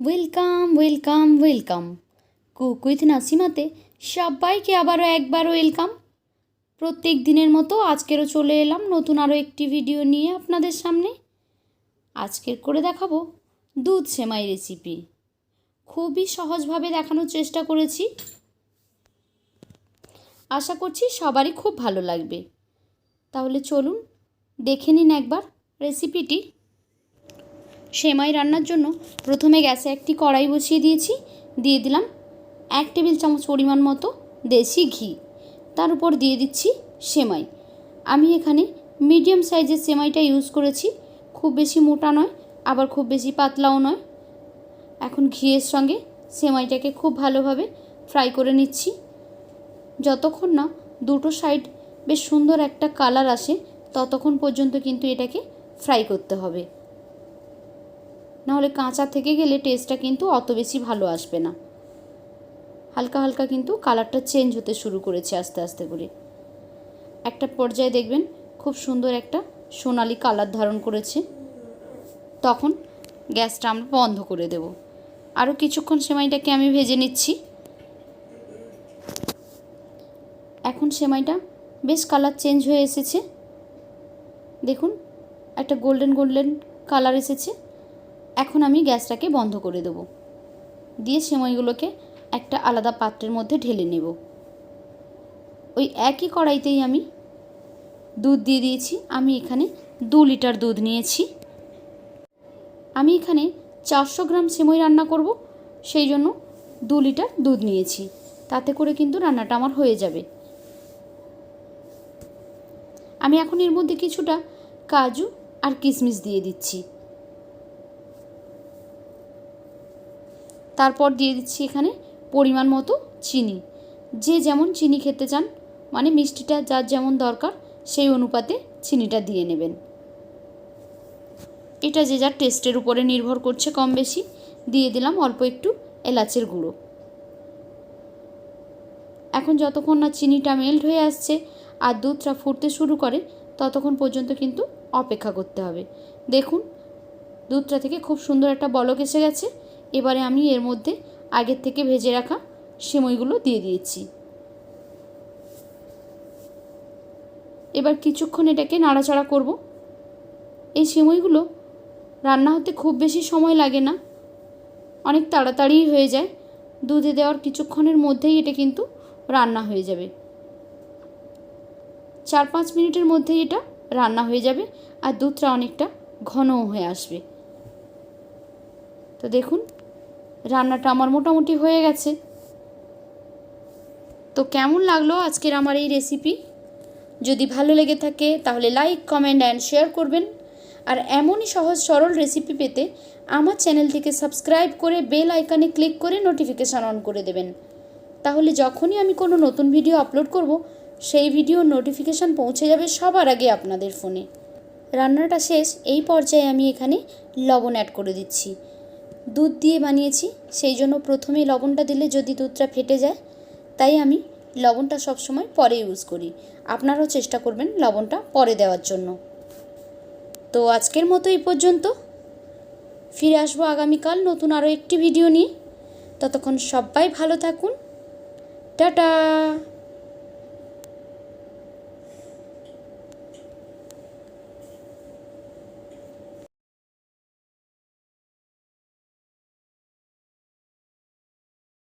Welcome welcome welcome cook with নাসিমাতে সবাইকে আবারও একবার ওয়েলকাম প্রত্যেক দিনের মতো আজকেরও চলে এলাম নতুন আরও একটি ভিডিও নিয়ে আপনাদের সামনে। আজকের করে দেখাবো দুধ সেমাই রেসিপি খুবই সহজভাবে দেখানোর চেষ্টা করেছি। আশা করছি সবারই খুব ভালো লাগবে। তাহলে চলুন, দেখে নিন একবার রেসিপিটি সেমাই রান্নার জন্য প্রথমে গ্যাসে একটি কড়াই বসিয়ে দিয়েছি। দিয়ে দিলাম এক টেবিল চামচ পরিমাণ মতো দেশি ঘি। তার উপর দিয়ে দিচ্ছি সেমাই। আমি এখানে মিডিয়াম সাইজের সেমাইটা ইউজ করেছি। খুব বেশি মোটা নয়, আবার খুব বেশি পাতলাও নয়। এখন ঘিয়ের সঙ্গে সেমাইটাকে খুব ভালোভাবে ফ্রাই করে নিচ্ছি। যতক্ষণ না দুটো সাইড বেশ সুন্দর একটা কালার আসে, ততক্ষণ পর্যন্ত কিন্তু এটাকে ফ্রাই করতে হবে। নাহলে কাঁচা থেকে গেলে টেস্টটা কিন্তু অত বেশি ভালো আসবে না। হালকা হালকা কিন্তু কালারটা চেঞ্জ হতে শুরু করেছে আস্তে আস্তে করে। একটা পর্যায়ে দেখবেন খুব সুন্দর একটা সোনালি কালার ধারণ করেছে। তখন গ্যাসটা আমরা বন্ধ করে দেব। আরও কিছুক্ষণ সেমাইটাকে আমি ভেজে নিচ্ছি। এখন সেমাইটা বেশ কালার চেঞ্জ হয়ে এসেছে। দেখুন, একটা গোল্ডেন গোল্ডেন কালার এসেছে। এখন আমি গ্যাসটাকে বন্ধ করে দেবো। দিয়ে সেমাইগুলোকে একটা আলাদা পাত্রের মধ্যে ঢেলে নেব। ওই একই কড়াইতেই আমি দুধ দিয়ে দিয়েছি। আমি এখানে দু লিটার দুধ নিয়েছি। আমি এখানে চারশো গ্রাম সেমই রান্না করব। সেই জন্য দু লিটার দুধ নিয়েছি। তাতে করে কিন্তু রান্নাটা আমার হয়ে যাবে। আমি এখন এর মধ্যে কিছুটা কাজু আর কিশমিশ দিয়ে দিচ্ছি। তারপর দিয়ে দিচ্ছি এখানে পরিমাণ মতো চিনি। যে যেমন চিনি খেতে চান মানে মিষ্টিটা যার যেমন দরকার, সেই অনুপাতে চিনিটা দিয়ে নেবেন। এটা যে যার টেস্টের উপরে নির্ভর করছে কম বেশি। দিয়ে দিলাম অল্প একটু এলাচের গুঁড়ো। এখন যতক্ষণ না চিনিটা মেল্ট হয়ে আসছে আর দুধটা ফুটতে শুরু করে, ততক্ষণ পর্যন্ত কিন্তু অপেক্ষা করতে হবে। দেখুন, দুধটা থেকে খুব সুন্দর একটা বলক এসে গেছে। এবারে আমি এর মধ্যে আগের থেকে ভেজে রাখা সেমইগুলো দিয়ে দিয়েছি। এবার কিছুক্ষণ এটাকে নাড়াচাড়া করব। এই সেমইগুলো রান্না হতে খুব বেশি সময় লাগে না। অনেক তাড়াতাড়ি হয়ে যায়। দুধে দেওয়ার কিছুক্ষণের মধ্যেই এটা কিন্তু রান্না হয়ে যাবে। চার পাঁচ মিনিটের মধ্যেই এটা রান্না হয়ে যাবে আর দুধটা অনেকটা ঘনও হয়ে আসবে। তো দেখুন রান্নাটা আমার মোটামুটি হয়ে গেছে। তো কেমন লাগল আজকের আমার এই রেসিপি যদি ভালো লেগে থাকে তাহলে লাইক কমেন্ট অ্যান্ড শেয়ার করবেন। আর এমনই সহজ সরল রেসিপি পেতে আমার চ্যানেলটিকে সাবস্ক্রাইব করে বেল আইকনে ক্লিক করে নোটিফিকেশান অন করে দেবেন। তাহলে যখনই আমি কোনো নতুন ভিডিও আপলোড করব, সেই ভিডিও নোটিফিকেশান পৌঁছে যাবে সবার আগে আপনাদের ফোনে রান্নাটা শেষ, এই পর্যায়ে আমি এখানে লবণ অ্যাড করে দিচ্ছি। দুধ দিয়ে বানিয়েছি, সেই জন্য প্রথমে লবণটা দিলে যদি দুধটা ফেটে যায়, তাই আমি লবণটা সবসময় পরে ইউজ করি। আপনারাও চেষ্টা করবেন লবণটা পরে দেওয়ার জন্য। তো আজকের মতো এই পর্যন্ত। ফিরে আসব আগামীকাল নতুন আরও একটি ভিডিও নিয়ে। ততক্ষণ সবাই ভালো থাকুন। টাটা!